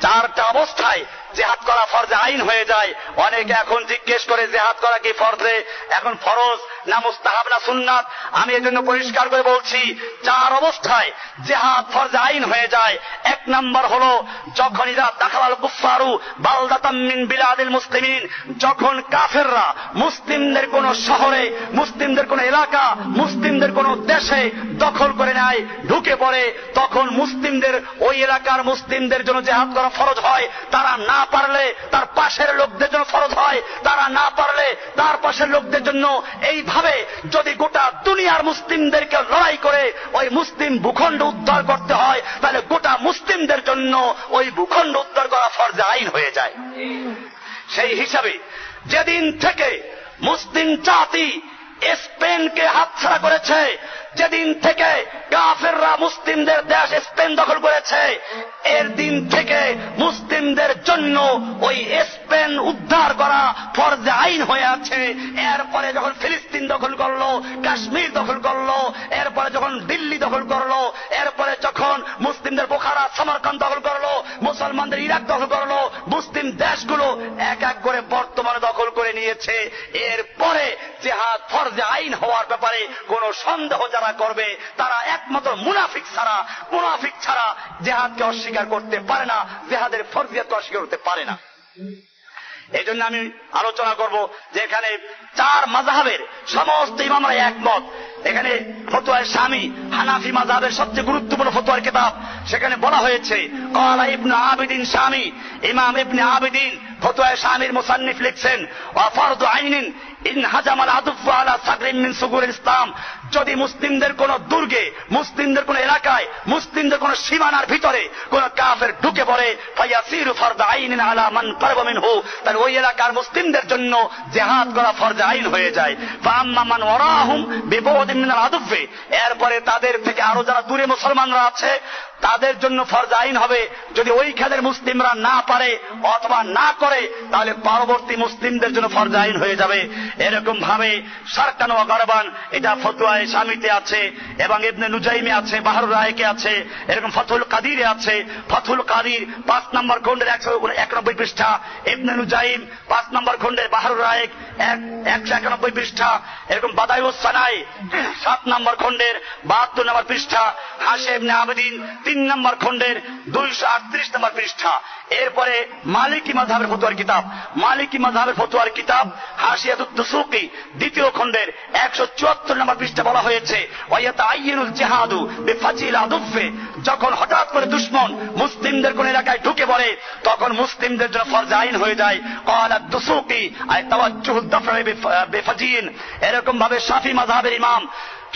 চারটা অবস্থায় জেহাদ করা ফরজে আইন হয়ে যায়। অনেকে এখন জিজ্ঞেস করে, জেহাদ করা কি ফরজে এখন ফরজ না মুস্তাহাব না সুন্নাত? আমি এজন্য পরিষ্কার করে বলছি, চার অবস্থায় জেহাদ ফরজে আইন হয়ে যায়। এক নাম্বার হলো, যখন ইরা দাখাল কুফারু বালদাতাম মিন বিলাদিল মুসলিমিন, যখন কাফেররা মুসলিমদের কোন শহরে, মুসলিমদের কোন এলাকা, মুসলিমদের কোন দেশে দখল করে নেয়, ঢুকে পড়ে, তখন মুসলিমদের ওই এলাকার মুসলিমদের জন্য জেহাদ করা ফরজ হয়। তারা না পারলে তার পাশের লোকদের জন্য ফরজ হয়, তারা না পারলে তার পাশের লোকদের জন্য এইভাবে যদি গোটা দুনিয়ার মুসলিমদেরকে লড়াই করে ওই মুসলিম ভূখণ্ড উদ্ধার করতে হয়, তাহলে গোটা মুসলিমদের জন্য ওই ভূখণ্ড উদ্ধার করা ফরজে আইন হয়ে যায়। সেই হিসাবে যেদিন থেকে মুসলিম জাতি স্পেনকে হাতছাড়া করেছে, যেদিন থেকে করল, কাশ্মীর দখল করল, এরপরে যখন দিল্লি দখল করল, এরপরে যখন মুসলিমদের বোখারা সমরকান দখল করল, মুসলমানদের ইরাক দখল করল, মুসলিম দেশগুলো এক এক করে বর্তমানে দখল করে নিয়েছে। এরপরে জেহাদ ফরজে আইন হওয়ার ব্যাপারে কোন সন্দেহ যারা করবে, তারা একমাত্র মুনাফিক ছাড়া মুনাফিক ছাড়া জেহাদকে অস্বীকার করতে পারে না, জেহাদের ফরজিয়াতকে অস্বীকার করতে পারে না। এই জন্য আমি আলোচনা করব যে এখানে চার মাজাহের সমস্ত ইমামরা একমত। এখানে ফতোয়ার স্বামী হানাফি মাজাহের সবচেয়ে গুরুত্বপূর্ণ ফতোয়ার কিতাব সেখানে বলা হয়েছে কলা ইবনে আবিদিন স্বামী ইমাম ইবনে আবিদিন ফতোয়ার স্বামীর মোসান্নিফ লিখছেন অফারদ আইনিন ইসলাম। যদি মুসলিমদের কোন দুর্গে, মুসলিমদের কোন এলাকায়, মুসলিমদের কোন সীমানার ভিতরে কোন কাফের ঢুকে পড়ে ফাইয়াসির ফরদ আইন আলা মান পারবা মিনহু তার ওই এলাকার মুসলিমদের জন্য জেহাদ করা ফরজ আইন হয়ে যায়। ফাম্মা এরপরে তাদের থেকে আরও যারা দূরে মুসলমানরা আছে, তাদের জন্য ফরজ আইন হবে। যদি ওইখানের মুসলিমরা না পারে অথবা না করে, তাহলে পরবর্তী মুসলিমদের জন্য ফরজ আইন হয়ে যাবে। এরকম ভাবে সারকান গরবান এটা ফতুয়ায় স্বামীতে আছে এবং ইবনে নুজাইমে আছে, বাহার রায়কে আছে, এরকম ফতুল কাদিরে আছে। ফতুল কাদির পাঁচ নম্বর খন্ডের একশো একানব্বই পৃষ্ঠা, ইবনে নুজাইম পাঁচ নম্বর খন্ডের বাহার রায়ক একশো একানব্বই পৃষ্ঠা, এরকম বাদায়ুস সানাই সাত নম্বর খন্ডের বাহাত্তর নম্বর পৃষ্ঠা হাসে ইবনে আবেদিন তিন নম্বর খন্ডের দুইশো আটত্রিশ নম্বর পৃষ্ঠা। এরপরে মালিকি মাঝাবের ফতুয়ার কিতাব, মালিকি মাঝাবের ফতুয়ার কিতাব হাসিয়াতুদ্দুসুকি দ্বিতীয় খন্ডের একশো চুয়াত্তর নম্বর পৃষ্ঠা বলা হয়েছে জিহাদু আদুফে যখন হঠাৎ করে দুশ্মন মুসলিমদের কোন এলাকায় ঢুকে পড়ে, তখন মুসলিমদের জন্য ফরজ আইন হয়ে যায়। কলা দুসুকি দাফরে বেফাজিন। এরকম ভাবে শাফি মাযহাবের ইমাম,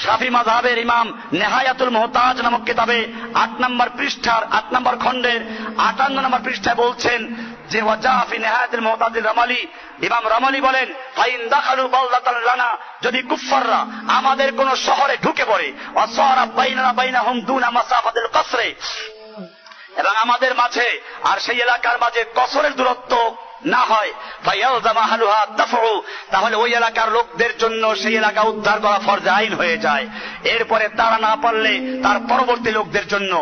শাফি মাযহাবের ইমাম নেহায়াতুল মোহতাজ নামক কিতাবে আট নম্বর পৃষ্ঠার, আট নম্বর খণ্ডের আটান্ন নম্বর পৃষ্ঠায় বলছেন যে ইমাম রামালি বলেন যদি কুফাররা আমাদের কোন শহরে ঢুকে পড়ে এবং আমাদের মাঝে আর সেই এলাকার মাঝে কসরের দূরত্ব না হয় তাহলে ওই এলাকার লোকদের জন্য সেই এলাকা উদ্ধার করা ফরজে আইন হয়ে যায়। এরপরে তারা না পারলে তার পরবর্তী লোকদের জন্য।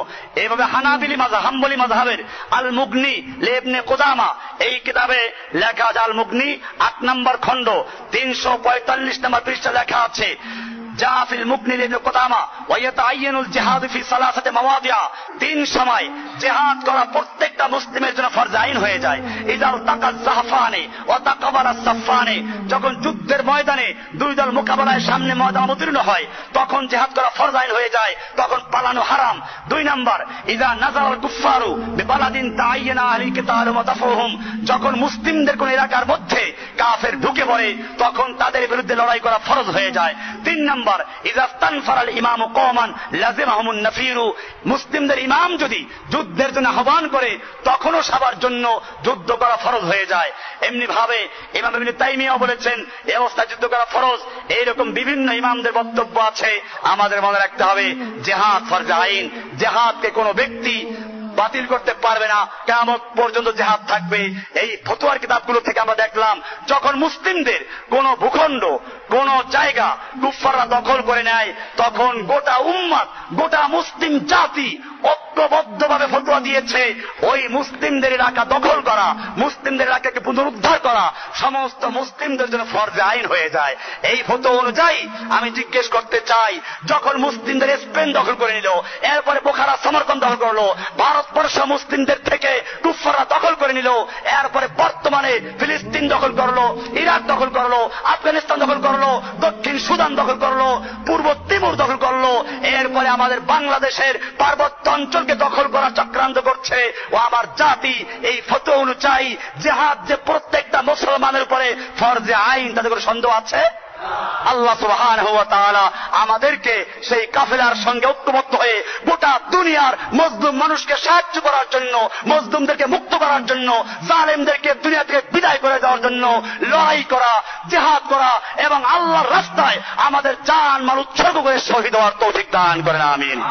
এইভাবে হানাবিলি মাজা হাম্বলি মাঝহাবের আল মুগনি লেবনে কোদামা, এই কিতাবে লেখা আছে আল মুগনি আট নম্বর খণ্ড, তিনশো পঁয়তাল্লিশ নম্বর পৃষ্ঠা লেখা আছে। তিন সময় করা প্রত্যেকটা মুসলিমের জন্য ফরজ আইন হয়ে যায়। তাকাবারা সাফানে যখন যুদ্ধের ময়দানে দুই দল মোকাবেলায় সামনে ময়দান অবতীর্ণ হয়, তখন জিহাদ করা ফরজ আইন হয়ে যায়, তখন পালানো হারাম। দুই নাম্বার, ইদা নাজারাল কুফফারু বিবালাদিন তাআইয়ানা আহলি যখন মুসলিমদের কোন এলাকার মধ্যে পড়ে তখন তাদের বিরুদ্ধে লড়াই করা ফরজ হয়ে যায়। তিন নাম্বার ইজাস্তান ফারাল ইমাম কমান লাজিমাহমুন নাফিরু। মুসলিমদের ইমাম যদি যুদ্ধের জন্য আহ্বান করে, তখনও সবার জন্য যুদ্ধ করা ফরজ হয়ে যায়। এমনি ভাবে ইমাম ইবনে তাইমিয়াও বলেছেন এই অবস্থায় যুদ্ধ করা ফরজ। এইরকম বিভিন্ন ইমামদের বক্তব্য আছে। আমাদের মনে রাখতে হবে, জেহাদ ফরজ আইন। জেহাদকে কোনো ব্যক্তি বাতিল করতে পারবে না। কেমন পর্যন্ত জেহাদ থাকবে। এই ফতুয়ার কিতাবগুলো থেকে আমরা দেখলাম, যখন মুসলিমদের কোন ভূখণ্ড, কোন জায়গা কুফাররা দখল করে নেয়, তখন গোটা উম্মাদ, গোটা মুসলিম জাতি ঐক্যবদ্ধভাবে ফতোয়া দিয়েছে। ওই মুসলিমদের এলাকা দখল করা, মুসলিমদের এলাকাকে পুনরুদ্ধার করা, সমস্ত মুসলিমদের জন্য ফরজে আইন হয়ে যায়। এই ফটো অনুযায়ী আমি জিজ্ঞেস করতে চাই, যখন মুসলিমদের স্পেন দখল করে নিল, এরপরে বোখারা সমর্পণ দখল করল ভারতবর্ষ মুসলিমদের থেকে কুফাররা দখল করে নিল। এরপরে বর্তমানে ফিলিস্তিন দখল করল, ইরাক দখল করল, আফগানিস্তান দখল করল, দক্ষিণ সুদান দখল করল, পূর্ব তিমুর দখল করল। এরপরে আমাদের বাংলাদেশের পার্বত্য অঞ্চলকে দখল করার চক্রান্ত করছে। ও আমার জাতি এই ফটো অনুযায়ী জেহাদ যে প্রত্যেকটা মুসলমানের উপরে ফরজে আইন, তাদের সন্দেহ আছে? আল্লাহ সুবহান আমাদেরকে সেই কাফেলার সঙ্গে ঐক্যবদ্ধ হয়ে গোটা দুনিয়ার মজলুম মানুষকে সাহায্য করার জন্য, মজলুমদেরকে মুক্ত করার জন্য, জালেমদেরকে দুনিয়া থেকে বিদায় করে দেওয়ার জন্য লড়াই করা, জেহাদ করা এবং আল্লাহর রাস্তায় আমাদের চান মাল উৎসর্গ করে শহীদ হওয়ার তৌফিক দান করেন, আমিন।